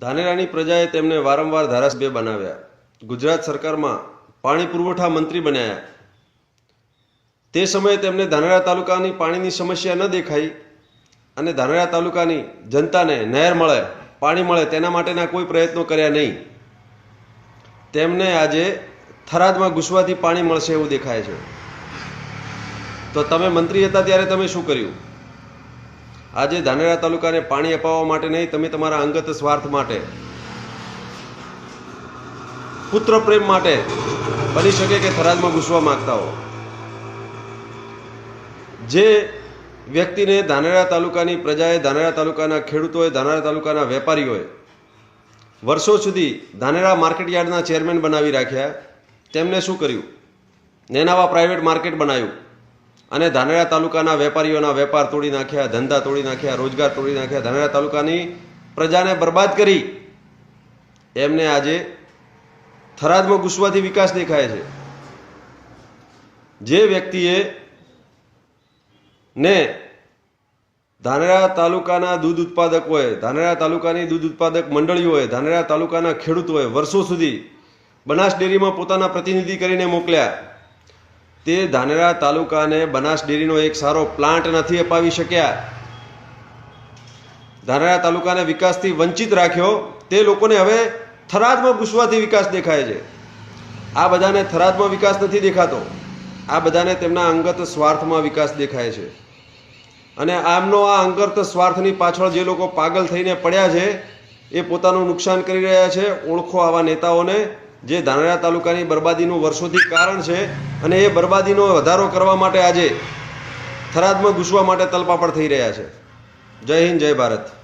ધાનેરાની પ્રજાએ તેમને વારંવાર ધારાસભ્ય બનાવ્યા. ગુજરાત સરકારમાં પાણી પુરવઠા મંત્રી બનાવ્યા તે સમયે તેમને ધાનેરા તાલુકાની પાણીની સમસ્યા ન દેખાઈ અને ધાનેરા તાલુકાની જનતાને નહેર મળે, પાણી મળે તેના માટેના કોઈ પ્રયત્નો કર્યા નહીં. તેમને આજે થરાદમાં ઘૂસવાથી પાણી મળશે એવું દેખાય છે. તો તમે મંત્રી હતા ત્યારે તમે શું કર્યું? આજે ધાનેરા તાલુકાને પાણી અપાવવા માટે નહીં, તમે તમારા અંગત સ્વાર્થ માટે, પુત્ર પ્રેમ માટે બની શકે કે થરાદમાં ઘૂસવા માંગતા હો. જે વ્યક્તિને ધાનેરા તાલુકાની પ્રજાએ ધાનેરા તાલુકાના ખેડૂતોએ, ધાનેરા તાલુકાના વેપારીઓએ વર્ષો સુધી ધાનેરા માર્કેટ યાર્ડના ચેરમેન બનાવી રાખ્યા, તેમને શું કર્યું? નેનાવા પ્રાઇવેટ માર્કેટ બનાવ્યું. અને ધાનેરા તાલુકાના વેપારીઓના વેપાર તોડી નાખ્યા, ધંધા તોડી નાખ્યા, રોજગાર તોડી નાખ્યા. ધાનેરા તાલુકાની પ્રજાને બરબાદ કરી એમને આજે થરાદમાં ઘૂસવાથી વિકાસ દેખાય છે. જે વ્યક્તિએ ને ધાનેરા તાલુકાના દૂધ ઉત્પાદકોએ ધાનેરા તાલુકાની દૂધ ઉત્પાદક મંડળીઓએ ધાનેરા તાલુકાના ખેડૂતોએ વર્ષો સુધી બનાસ ડેરીમાં પોતાના પ્રતિનિધિ કરીને મોકલ્યા. તે ધાનેરા તાલુકાને બનાસ ડેરીનો એક સારો પ્લાન્ટ નથી અપાવી શક્યા. ધાનેરા તાલુકાને વિકાસથી વંચિત રાખ્યો, તે લોકોને હવે થરાદમાં ઘૂસવાથી વિકાસ દેખાય છે. આ બધાને થરાદમાં વિકાસ નથી દેખાતો. આ બધાને તેમના અંગત સ્વાર્થમાં વિકાસ દેખાય છે. અને આમનો આ અંગત સ્વાર્થની પાછળ જે લોકો પાગલ થઈને પડ્યા છે, એ પોતાનું નુકસાન કરી રહ્યા છે, ઓળખો આવા નેતાઓને. જે ધાનેરા તાલુકાની બરબાદીનું વર્ષોથી કારણ છે અને એ બરબાદીનો વધારો કરવા માટે આજે થરાદમાં ઘૂસવા માટે તલપાપડ થઈ રહ્યા છે. જય હિન્દ, જય ભારત.